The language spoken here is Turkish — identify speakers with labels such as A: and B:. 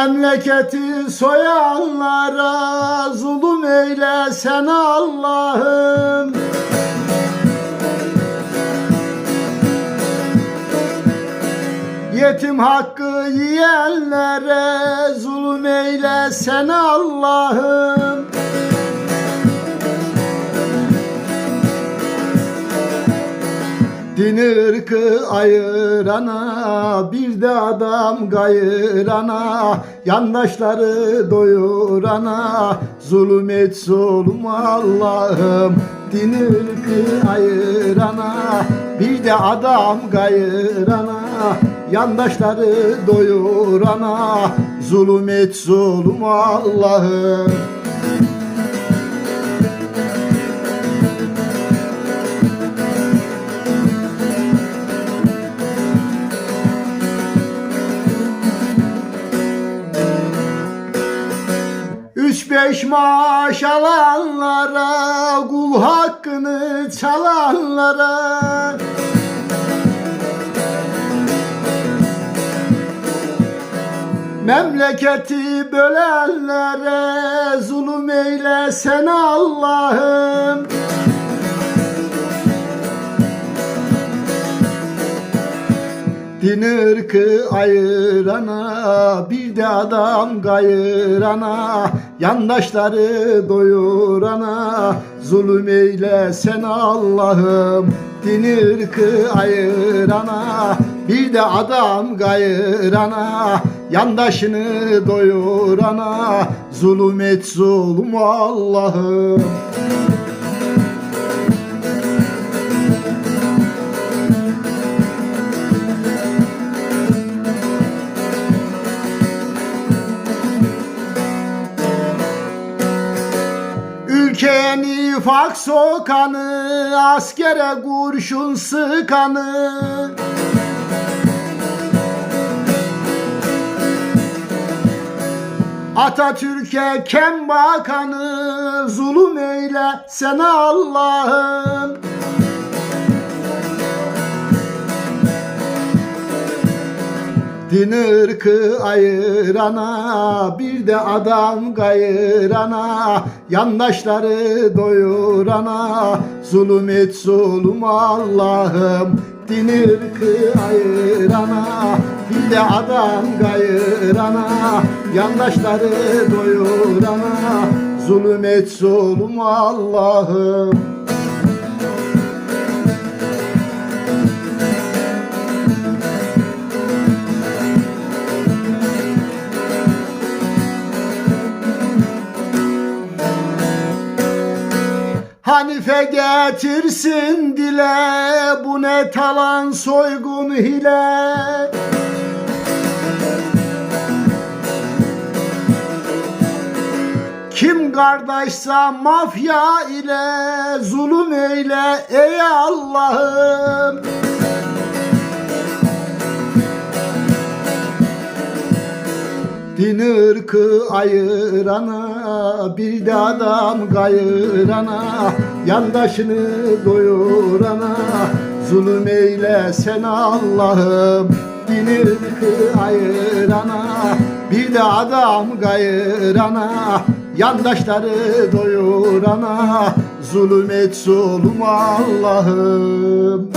A: Memleketi soyanlara zulüm eyle sen Allah'ım. Yetim hakkı yiyenlere zulüm eyle sen Allah'ım Din ırkı ayırana bir de adam gayırana yandaşları doyurana. Zulüm et zulüm Allah'ım. Din ırkı ayırana bir de adam gayırana yandaşları doyurana. Zulüm et zulüm Allah'ım Üç beş maaş alanlara, kul hakkını çalanlara. Memleketi bölenlere zulüm eyle sen Allah'ım Din ırkı ayırana bir de adam gayırana yandaşları doyurana. Zulüm eyle sen Allah'ım din ırkı ayırana bir de adam gayırana yandaşını doyurana. Zulüm et zulüm Allah'ım Nifak sokanı, askere kurşun sıkanı. Atatürk'e kem bakanı, zulüm eyle sen Allah'ım Din ırkı ayırana bir de adam gayırana yandaşları doyurana. Zulüm et zulüm Allah'ım din ırkı ayırana bir de adam gayırana yandaşları doyurana. Zulüm et zulüm Allah'ım Hanife getirsin dile bu ne talan soygun hile. Kim kardeşse mafya ile zulüm eyle ey Allah'ım Din ırkı ayırana bir de adam gayırana yandaşını doyurana. Zulüm eyle sen Allah'ım din ırkı ayırana bir de adam gayırana yandaşları doyurana. Zulüm et zulüm Allah'ım